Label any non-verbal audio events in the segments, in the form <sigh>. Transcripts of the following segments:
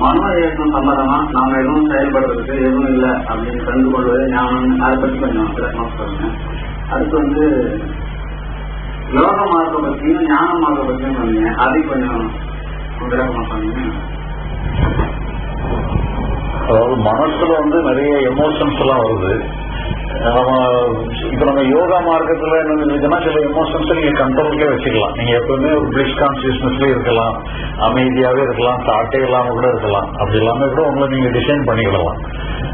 மன இயக்கம் சம்பந்தமா நாம எதுவும் செயல்படுறதுக்கு எதுவும் இல்லை அப்படின்னு கண்டு கொள்வது ஞானம் அதை பற்றி கொஞ்சம் விளக்கமா சொல்லுங்க அடுத்து வந்து யோக மார்க்க பற்றியும் ஞான மார்க்க பற்றியும் சொன்னீங்க. அதை கொஞ்சம் விளக்கமா சொன்னீங்க அதாவது மனசுல வந்து நிறைய எமோஷன்ஸ் எல்லாம் வருது. நம்ம நம்ம யோகா மார்க்கத்துல என்ன இருக்குன்னா சில எமோஷன்ஸ் நீங்க கண்ட்ரோல்லே வச்சுக்கலாம். நீங்க எப்பவுமே ஒரு பிளிஸ் கான்சியஸ்னஸ்ல இருக்கலாம். அமைதியாவே இருக்கலாம். தாட்டே இல்லாம கூட இருக்கலாம். அப்படி இல்லாம கூட உங்களை நீங்க டிசைன் பண்ணிக்கலாம்.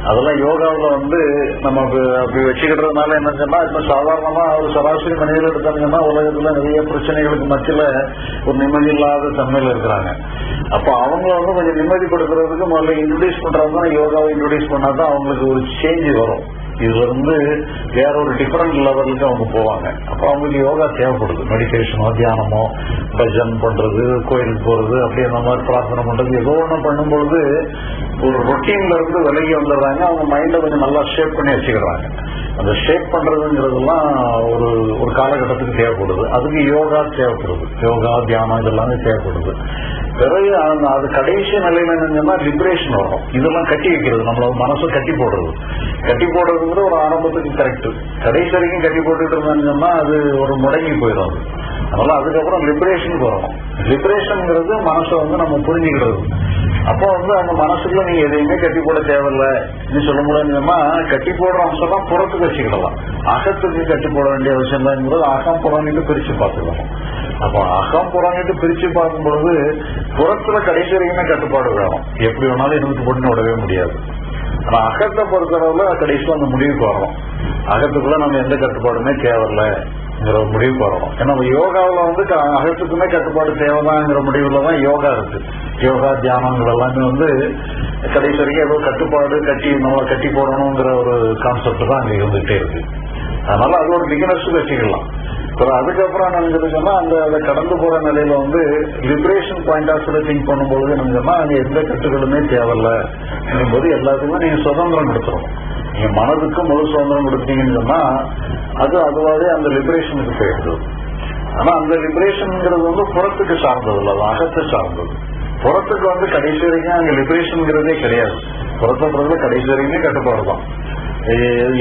அதெல்லாம் யோகாவில் வந்து நமக்கு அப்படி- வச்சுக்கிட்டதுனால என்ன சொன்னா இப்ப சாதாரணமா ஒரு சராசரி மனிதர்கள் எடுத்தாங்கன்னா உலகத்துல நிறைய பிரச்சனைகளுக்கு மத்தியில ஒரு நிம்மதி இல்லாத தன்மையில இருக்கிறாங்க. அப்ப அவங்கள வந்து கொஞ்சம் நிம்மதி கொடுக்கறதுக்கு முதல்ல இன்ட்ரடியூஸ் பண்றவங்க யோகாவை இன்ட்ரடியூஸ் பண்ணாதான் அவங்களுக்கு ஒரு சேஞ்ச் வரும். இது வந்து வேற ஒரு டிஃபரெண்ட் லெவலுக்கு அவங்க போவாங்க. அப்போ அவங்களுக்கு யோகா தேவைப்படுது. மெடிடேஷனோ தியானமோ பஜன் பண்றது கோயிலுக்கு போறது அப்படி அந்த மாதிரி பிரார்த்தனை பண்றது ஏதோ ஒன்று பண்ணும்பொழுது ஒரு ரொட்டீன்ல இருந்து விலகி வந்துடுறாங்க. அவங்க மைண்டை கொஞ்சம் நல்லா ஷேப் பண்ணி வச்சுக்கிறாங்க. அந்த ஷேப் பண்றதுங்கிறதெல்லாம் ஒரு ஒரு காலகட்டத்துக்கு தேவைப்படுது. அதுக்கு யோகா தேவைப்படுது. யோகா தியானம் இதெல்லாமே தேவைப்படுது. பிறகு அந்த அது கடைசி நிலையில என்னன்னா லிபரேஷன் வரும். இதெல்லாம் கட்டி வைக்கிறது. நம்மள மனசை கட்டி போடுறது. கட்டி போடுறதுங்கிற ஒரு ஆரம்பத்துக்கு கரெக்ட் கடைசி வரைக்கும் கட்டி போட்டுட்டு இருந்தாங்கன்னா அது ஒரு முடங்கி போயிடும் அது. அதனால அதுக்கப்புறம் லிபரேஷனுக்கு வரணும் லிபரேஷன்ங்கிறது மனசை வந்து நம்ம புரிஞ்சுக்கிறது. அப்போ வந்து அந்த மனசுக்குள்ள நீ எதையுமே கட்டி போட தேவையில்ல. நீ சொல்ல முடியுமா கட்டி போடுற அம்சம்லாம் புறத்துக்கு வச்சுக்கிடலாம் அகத்துக்கு கட்டி போட வேண்டிய அவசியம் தான்ங்கிறது அகம் புறங்கிட்டு பிரிச்சு பார்த்துக்கலாம் அப்போ அகம் புறங்கிட்டு பிரிச்சு பார்க்கும்பொழுது புறத்துல கடைசி வரைக்குமே கட்டுப்பாடு வேணும். எப்படி வேணாலும் இருந்துட்டு போட்டுன்னு விடவே முடியாது. ஆனா அகத்தை பொறுத்தளவுல கடைசியில் அந்த முடிவுக்கு வரணும். அகத்துக்குள்ள நம்ம எந்த கட்டுப்பாடுமே தேவையில்லை. ஒரு முடிவு வரும். ஏன்னா நம்ம யோகாவில் வந்து க- அகத்துக்குமே கட்டுப்பாடு தேவைதாங்கிற முடிவில் தான் யோகா இருக்கு. யோகா தியானங்கள் எல்லாமே வந்து கடைசி வரைக்கும் ஏதோ கட்டுப்பாடு கட்டி நல்லா கட்டி போடணுங்கிற ஒரு கான்செப்ட் தான் அங்கே இருந்துகிட்டே இருக்கு. அதனால அது ஒரு பிகினர்ஸ் வச்சுக்கலாம். அப்புறம் அதுக்கப்புறம் என்ன சொன்னா அந்த அதை கடந்து போற நிலையில வந்து liberation point of view think பண்ணும்போது என்ன அங்கே எந்த கட்டுகளுமே தேவையில்லை. போது எல்லாத்துக்குமே நீங்க சுதந்திரம் கொடுத்துரும் நீங்க மனதுக்கு முழு சுதந்திரம் கொடுத்தீங்கன்னு சொன்னா அது அதுவாவே அந்த லிபரேஷனுக்கு போயிடுது. ஆனா அந்த லிபரேஷன்ங்கிறது வந்து புறத்துக்கு சார்ந்தது இல்ல அது அகத்தை சார்ந்தது. புறத்துக்கு வந்து கடைசி வரைக்கும் அங்க லிபரேஷன்ங்கிறதே கிடையாது. புறத்துறதுல கடைசி வரைக்குமே கட்டுப்பாடு தான்.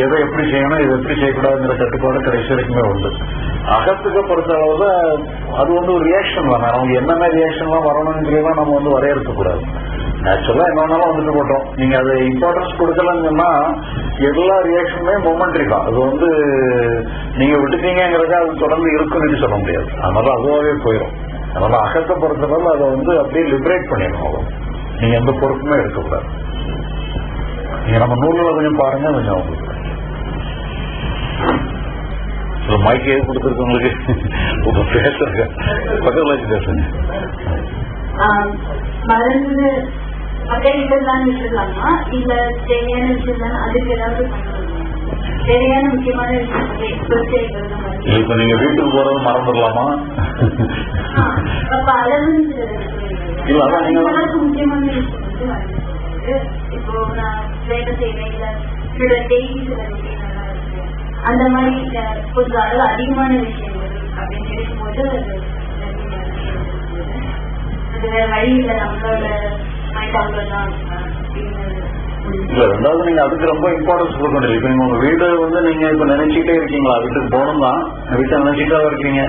எதை எப்படி செய்யணும் இதை எப்படி செய்யக்கூடாதுங்கிற கட்டுப்பாடு கடைசி வரைக்குமே உண்டு. அகத்துக்கு பொறுத்த அளவுல அது வந்து ஒரு ரியாக்ஷன் தானே. அவங்க என்னென்ன ரியாக்ஷன்லாம் வரணுங்கிறதெல்லாம் நம்ம வந்து வரையறுக்கக்கூடாது. கூடாது நேச்சுரலா என்னன்னாலும் வந்துட்டு போட்டோம். நீங்க அது இம்பார்ட்டன்ஸ் கொடுக்கலன்னு சொன்னா எல்லா ரியாக்ஷனுமே மூமெண்ட் தான். அது வந்து நீங்க விட்டுட்டீங்கிறத அது தொடர்ந்து இருக்குன்னு சொல்ல முடியாது. அதனால அதுவாகவே போயிடும் அதனால அகத்தை பொறுத்தளவு அதை வந்து அப்படியே லிபரேட் பண்ணிடணும் நீங்க எந்த பொறுப்புமே எடுக்கக்கூடாது. நீங்க நம்ம நூல்களை கொஞ்சம் பாருங்க கொஞ்சம் உங்களுக்கு மைக் எது கொடுத்துருக்கவங்களுக்கு உங்க பேசுறேன் பக்கத்துல பேசுங்க. அப்படியே விட்டுதான் விட்டுடலாமா இல்ல தேவையான விஷயம் தான் அதுக்கு ஏதாவது? தேவையான முக்கியமான விஷயம் இப்ப நீங்க வீட்டுக்கு போறது மறந்துடலாமா ஆ, அப்ப அளவுன்னு இல்ல, அதான் நீங்க- முக்கியமான விஷயம். இப்போ நான் வேலை செய்வேன் இல்ல என்னோட டெய்லி சில அந்த மாதிரி கொஞ்சம் அளவு அதிகமான விஷயங்கள் அப்படின்னு இருக்கும்போது அது அது வேற வழி இல்லை நம்மளோட இல்ல ரெண்டாவது நீங்க அதுக்கு ரொம்ப இம்பார்ட்டன்ஸ் கொடுக்க வேண்டியது இப்ப உங்க வீடு வந்து நீங்க இப்ப நினைச்சிட்டே இருக்கீங்களா? வீட்டுக்கு போகணும் தான் வீட்டை நினைச்சுட்டா இருக்கீங்க.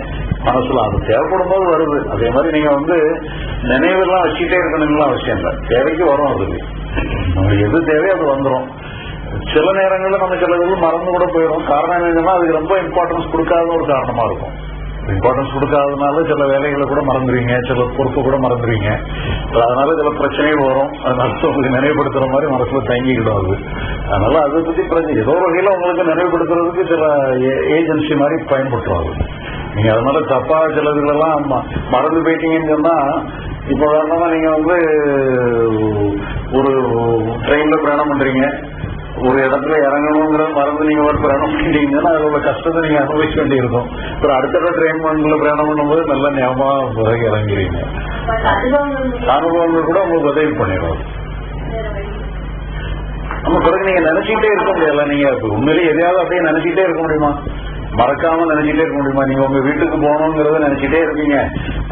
மனசுல அது தேவைப்படும் போது வருது. அதே மாதிரி நீங்க வந்து நினைவுலாம் வச்சுட்டே இருக்கணுங்களா அவசியம் இல்லை. தேவைக்கு வரும் அதுக்கு எது தேவையோ அது வந்துடும் சில நேரங்களில் நம்ம சில மறந்து கூட போயிடும் காரணம் என்னன்னா அதுக்கு ரொம்ப இம்பார்ட்டன்ஸ் கொடுக்காத ஒரு காரணமா இருக்கும். இம்பார்ட்டன்ஸ் கொடுக்காதனால சில வேலைகளை கூட மறந்துடுவீங்க சில பொறுப்பு கூட மறந்துடுவீங்க அதனால சில பிரச்சனைகள் வரும். அதனால <laughs> உங்களுக்கு நினைவுபடுத்துற மாதிரி மனசுல தங்கிக்கிடும் அது. அதனால அதை பத்தி பிரச்சனை ஏதோ வகையில உங்களுக்கு நினைவுபடுத்துறதுக்கு சில ஏஜென்சி மாதிரி பயன்படுத்தும் அது. நீங்க அதனால தப்பா சில இதுலலாம் ம- மறந்து போயிட்டீங்கன்னு சொன்னா இப்போ உதாரணமா நீங்க வந்து ஒரு ட்ரெயின்ல பிரயாணம் பண்றீங்க. ஒரு இடத்துல இறங்கணுங்கிற மறந்து நீங்க ஒரு பிரயாணம் பண்ணிட்டீங்கன்னா அதோட கஷ்டத்தை நீங்க அனுபவிக்க வேண்டியிருக்கும் அப்புறம் அடுத்த ட்ரெயின் பண்ணுள்ள பிரயாணம் பண்ணும்போது நல்ல ஞாபகமா பிறகு இறங்குறீங்க. அனுபவங்கள் கூட உங்களுக்கு உதவி பண்ணிடும். நம்ம பிறகு நீங்க நினைச்சுக்கிட்டே இருக்க முடியல நீங்க உண்மையிலேயே எதையாவது அப்படியே நினைச்சிட்டே இருக்க முடியுமா? மறக்காம நினைச்சிட்டே இருக்க முடியுமா? நீங்க உங்க வீட்டுக்கு போகணுங்கிறத நினைச்சிட்டே இருப்பீங்க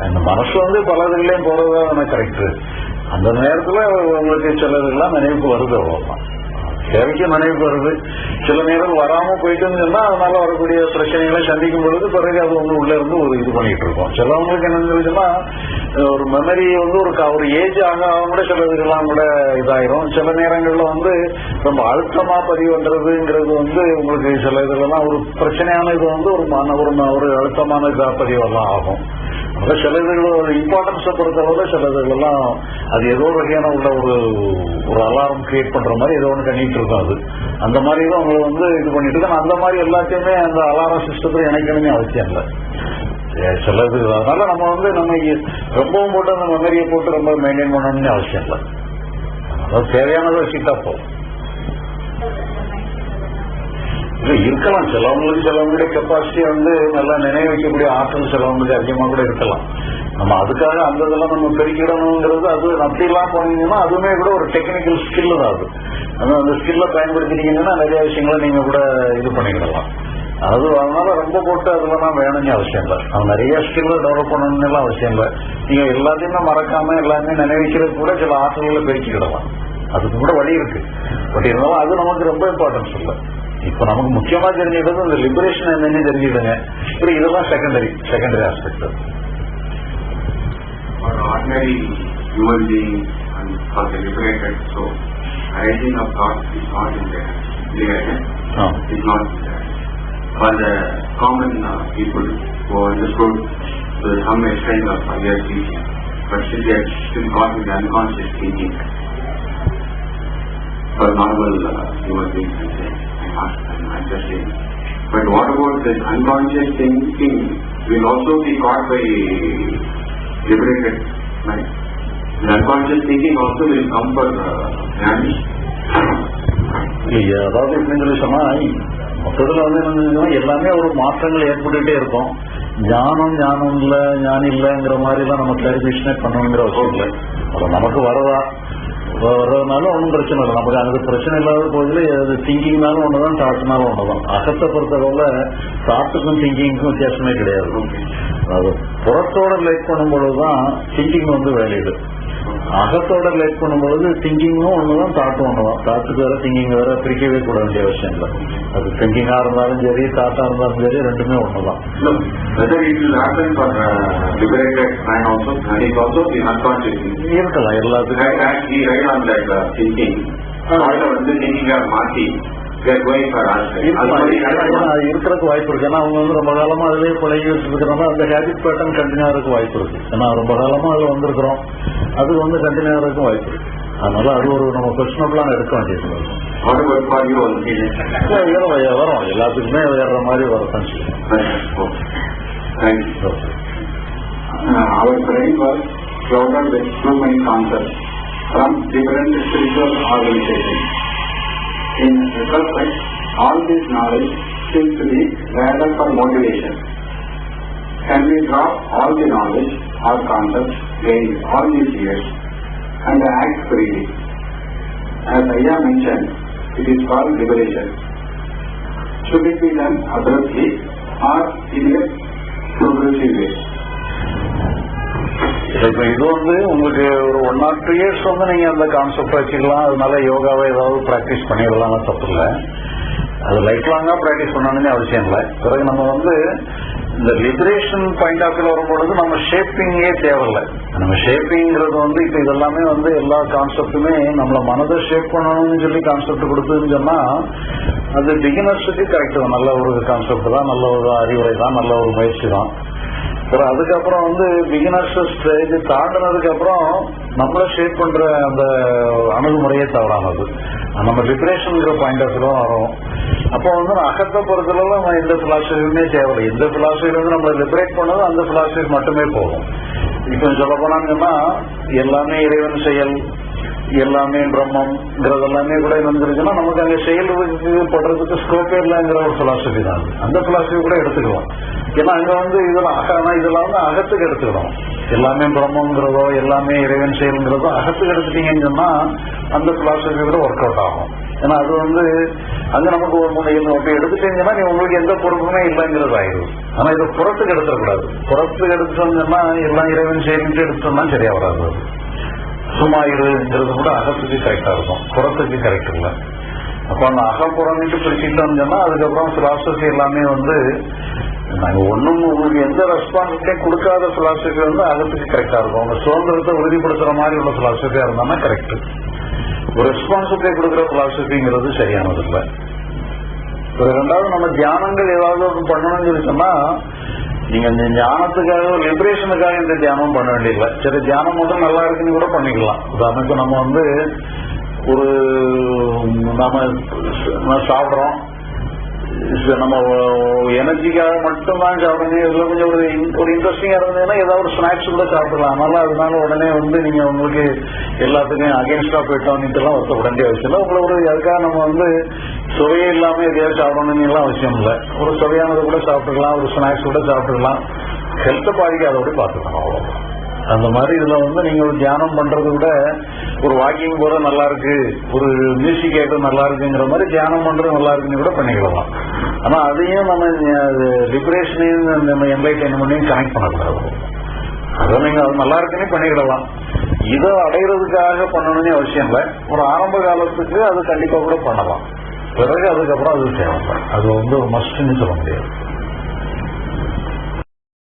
அந்த மனசு வந்து பல இதுலயும் போறதுதான் கரெக்ட் அந்த நேரத்துல உங்களுக்கு சிலதுலாம் நினைவுக்கு வருது அவ்வளவுதான். தேவைக்கு மனைவி வருது சில நேரம் வராம போயிட்டுன்னு சொன்னா அதனால வரக்கூடிய பிரச்சனைகளை சந்திக்கும் பொழுது பிறகு அது வந்து உள்ள இருந்து ஒரு இது பண்ணிட்டு இருக்கோம். சிலவங்களுக்கு என்ன இருந்துச்சுன்னா ஒரு மெமரி வந்து ஒரு ஒரு ஏஜ் ஆக கூட சில இதெல்லாம் கூட இதாயிரும். சில நேரங்கள்ல வந்து ரொம்ப அழுத்தமா பதிவு பண்றதுங்கிறது வந்து உங்களுக்கு சில இதுலாம் ஒரு பிரச்சனையான இது வந்து ஒரு மன ஒரு ஒரு அழுத்தமான இதா பதிவெல்லாம் ஆகும். அதான் சில இம்பார்ட்டன்ஸை பொறுத்தளவுல சில இதுகள்லாம் அது ஏதோ ஒரு வகையான உள்ள ஒரு ஒரு அலாரம் கிரியேட் பண்ற மாதிரி ஏதோ ஒன்று கண்ணிட்டு இருக்கும் அது. அந்த மாதிரி தான் அவங்க வந்து இது பண்ணிட்டு இருக்காங்க. அந்த மாதிரி எல்லாத்தையுமே அந்த அலாரம் சிஸ்டத்தில் இணைக்கணுமே அவசியம் இல்லை. சிலது அதனால நம்ம வந்து நம்ம ரொம்பவும் போட்டு அந்த மெமரியை போட்டு ரொம்ப மெயின்டைன் பண்ணணும்னு அவசியம் இல்லை. அதாவது தேவையானதை வச்சுக்கிட்டா போதும். இல்ல இருக்கலாம். சிலவங்களுக்கு சிலவங்களுடைய கெப்பாசிட்டி வந்து நல்லா நினைவு வைக்கக்கூடிய ஆற்றல் சிலவங்களுக்கு அதிகமா கூட இருக்கலாம். நம்ம அதுக்காக அந்த இதெல்லாம் நம்ம பெருக்கிடணுங்கிறது அது அப்படிலாம் போனீங்கன்னா அதுவுமே கூட ஒரு டெக்னிக்கல் ஸ்கில் தான் அது. ஆனா அந்த ஸ்கில்ல பயன்படுத்தினீங்கன்னா நிறைய விஷயங்களை நீங்க கூட இது பண்ணிக்கிடலாம். அது அதனால ரொம்ப போட்டு அதெல்லாம் வேணும்னு அவசியம் இல்லை. அவன் நிறைய ஸ்கில்ல டெவலப் பண்ணணும்னு எல்லாம் அவசியம் இல்லை. நீங்க எல்லாத்தையுமே மறக்காம எல்லாமே நினைவிக்கிறது கூட சில ஆற்றல்களை பெருக்கிக்கிடலாம். அதுக்கு கூட வழி இருக்கு. பட் இருந்தாலும் அது நமக்கு ரொம்ப இம்பார்ட்டன்ஸ் இல்லை. இப்ப நமக்கு முக்கியமா தெரிஞ்சுக்கிறது இந்த லிபரேஷன் என்னன்னு தெரிஞ்சுக்கிடுங்க இப்படி இதெல்லாம் secondary secondary aspect for ordinary human beings and for the liberated soul. Arising of thought is not in there. Liberated is not in there. For the common uh, people who understood to some extent of earlier teaching, but still they are still caught in the unconscious thinking. For normal uh, human beings, I say, I'm not, I'm not just saying. But what about this unconscious thinking will also be caught by liberated mind. The unconscious thinking also will come for uh, jnani. இல்லையா அதாவது எப்படின்னு சொல்லி சொன்னா மொத்தத்துல வந்து என்னன்னா எல்லாமே ஒரு மாற்றங்கள் ஏற்பட்டுட்டே இருக்கும் ஞானம் ஞானம் இல்ல ஞானம் இல்லைங்கிற மாதிரி எல்லாம் நம்ம கிளாரிபிகேஷனே பண்ணணுங்கிற அவசியம் இல்லை அது நமக்கு வரதா வர்றதுனால ஒன்றும் பிரச்சனை இல்லை. நமக்கு அதுக்கு பிரச்சனை இல்லாத போதில் அது திங்கிங்னாலும் ஒண்ணுதான் தாட்னாலும் ஒண்ணுதான். அகத்தை பொறுத்தளவுல தாட்டுக்கும் திங்கிங்க்கும் வித்தியாசமே கிடையாது. அது புறத்தோட லைக் பண்ணும் பொழுதுதான் திங்கிங் வந்து வேலையுது அகத்தோட லைக் பண்ணும்பொழுது திங்கிங்கும் ஒண்ணுதான் தாட்டும் ஒண்ணுதான். தாட்டுக்கு வேற திங்கிங் வேற பிரிக்கவே கூட வேண்டிய அவசியம் இல்லை. அது திங்கிங்கா இருந்தாலும் சரி தாட்டா இருந்தாலும் சரி ரெண்டுமே ஒண்ணுதான். இருக்கலாம் எல்லாத்துக்கும். Uh, வந்து are மாத்தி, அது? அது இருக்கிறதுக்கு வாய்ப்பு இருக்கு. ஏன்னா அவங்க வந்து ரொம்ப காலமா அதுலயே பழகி வச்சிருக்கிறோம்னா அந்த ஹேபிட் பேட்டர்ன் கண்டினியூ ஆகிறதுக்கு வாய்ப்பு இருக்கு. ஏன்னா ரொம்ப காலமா அதுல வந்திருக்கிறோம். அது வந்து கண்டினியூ ஆகிறதுக்கு வாய்ப்பு இருக்கு. அதனால அது ஒரு நம்ம கொஸ்டினபிளான எடுக்க வேண்டியது? ஏறும் வரும். எல்லாத்துக்குமே ஏறுற மாதிரி you. Uh, our brain was clouded with too many concepts from different spiritual organizations. In retrospect, all this knowledge seems to be rather for motivation. Can we drop all the knowledge or concepts gained all these years and act freely? As Aya mentioned, it is called liberation. Should it be done abruptly or in a progressive way? இப்ப இது வந்து உங்களுக்கு ஒரு one R two years வந்து நீங்க அந்த concept வச்சுக்கலாம். அதனால யோகாவை ஏதாவது பிராக்டிஸ் பண்ணிடலாம் தப்பு இல்லை. அது லைஃப் லாங்கா பிராக்டிஸ் பண்ணணும்னு அவசியம் இல்லை. பிறகு நம்ம வந்து இந்த லிபரேஷன் பாயிண்ட் ஆஃப் வியூ வரும்பொழுது நம்ம ஷேப்பிங்கே தேவையில்லை நம்ம ஷேப்பிங்கிறது வந்து இப்ப இதெல்லாமே வந்து எல்லா கான்செப்டுமே நம்மள மனதை ஷேப் பண்ணணும்னு சொல்லி கான்செப்ட் கொடுத்ததுன்னு சொன்னா அது பிகினர்ஸுக்கு கரெக்ட் தான். நல்ல ஒரு கான்செப்ட் தான் நல்ல ஒரு அறிவுரை தான் நல்ல ஒரு முயற்சி தான். அப்புறம் அதுக்கப்புறம் வந்து பிகினர்ஸ் ஸ்டேஜ் தாண்டினதுக்கு அப்புறம் நம்மள ஷேப் பண்ற அந்த அணுகுமுறையே தவறானது. நம்ம லிபரேஷன்ங்கிற பாயிண்ட் ஆஃப் தான் வரும். அப்போ வந்து நான் அகத்தை பொறுத்தளவு நம்ம எந்த பிலாசபியுமே தேவையில்லை. எந்த பிலாசபி வந்து நம்மளை லிபரேட் பண்ணதும் அந்த பிலாசபி மட்டுமே போகும். இப்போ சொல்ல போனாங்கன்னா எல்லாமே இறைவன் செயல் எல்லாமே பிரம்மம்ங்கிறது எல்லாமே கூட வந்துருச்சுன்னா நமக்கு அங்கே செயல் படுறதுக்கு ஸ்கோப்பே இல்லைங்கிற ஒரு பிலாசபி தான் அந்த பிலாசபி கூட எடுத்துக்கலாம். ஏன்னா அங்க வந்து இதெல்லாம் அக இதெல்லாம் வந்து அகத்துக்கு எடுத்துக்கிறோம் எல்லாமே பிரம்மங்கிறதோ எல்லாமே இறைவன் செயல்ங்கிறதோ அகத்துக்கு எடுத்துட்டீங்கன்னு சொன்னா அந்த பிலாசபி கூட ஒர்க் அவுட் ஆகும். ஏன்னா அது வந்து அங்க நமக்கு ஒரு முறை அப்படி எடுத்துட்டீங்கன்னா நீ உங்களுக்கு எந்த பொறுப்புமே இல்லைங்கிறது ஆயிடும் ஆனா இதை புறத்துக்கு எடுத்துடக்கூடாது புறத்துக்கு எடுத்துட்டோம்னா எல்லாம் இறைவன் செயல்ட்டு எடுத்துட்டோம்னா சரியா வராது. அது. சும்மா இருங்கிறது கூட அகத்துக்கு கரெக்டா இருக்கும். புறத்துக்கு கரெக்ட் இல்லை. அப்போ அந்த அகப்புறம்னு பிரிச்சுட்டோம்னு சொன்னா அதுக்கப்புறம் பிலாசபி எல்லாமே வந்து நாங்கள் ஒன்றும் உங்களுக்கு எந்த ரெஸ்பான்சிபிலிட்டியும் கொடுக்காத பிலாசபி இருந்தால் அகத்துக்கு கரெக்டாக இருக்கும். உங்கள் சுதந்திரத்தை உறுதிப்படுத்துற மாதிரி உள்ள பிலாசபியா இருந்தா கரெக்ட் ஒரு ரெஸ்பான்சிபிலிட்டி கொடுக்குற பிலாசபிங்கிறது சரியானது இல்லை. ஒரு ரெண்டாவது நம்ம தியானங்கள் ஏதாவது ஒன்று பண்ணணும்னு சொல்லி சொன்னா நீங்க இந்த ஞானத்துக்காக லிபரேஷனுக்காக இந்த தியானம் பண்ண வேண்டியதில்லை. சரி தியானம் மட்டும் நல்லா இருக்குன்னு கூட பண்ணிக்கலாம். உதாரணத்துக்கு நம்ம வந்து ஒரு நாம நம்ம நம்ம எனர்ஜிக்காக மட்டும்தான் சாப்பிடுங்க. இதுல கொஞ்சம் ஒரு ஒரு இன்ட்ரெஸ்டிங்கா இருந்ததுன்னா ஏதாவது ஒரு ஸ்நாக்ஸ் கூட சாப்பிடலாம். அதனால அதனால உடனே வந்து நீங்க உங்களுக்கு எல்லாத்துக்கும் அகேன்ஸ்டா போயிட்டோம் எல்லாம் வருத்தப்பட வேண்டிய அவசியம் இல்லை உங்களை ஒரு அதுக்காக நம்ம வந்து சுவையே இல்லாம எதையாவது சாப்பிடணும்னு எல்லாம் அவசியம் இல்லை. ஒரு சுவையானது கூட சாப்பிட்டுக்கலாம். ஒரு ஸ்நாக்ஸ் கூட சாப்பிட்டுக்கலாம். ஹெல்த்தை பாதிக்காதபடி பார்த்துக்கணும் அவ்வளவுதான். அந்த மாதிரி இதுல வந்து நீங்க ஒரு தியானம் பண்றதை விட ஒரு வாக்கிங் போற நல்லா இருக்கு ஒரு மியூசிக் கேட்க நல்லா இருக்குங்கிற மாதிரி தியானம் பண்றது நல்லா இருக்குன்னு கூட பண்ணிக்கலாம். ஆனா அதையும் நம்ம டிப்ரேஷனையும் நம்ம என்லைட்மெண்ட்டையும் கனெக்ட் பண்ணக்கூடாது. அதை நீங்க அது நல்லா இருக்குன்னே பண்ணிக்கிடலாம் இதை அடையிறதுக்காக பண்ணணும்னு அவசியம் இல்லை. ஒரு ஆரம்ப காலத்துக்கு அது கண்டிப்பா கூட பண்ணலாம். பிறகு அதுக்கப்புறம் அது தேவைப்படும் அது வந்து ஒரு மஸ்ட்னு சொல்ல முடியாது.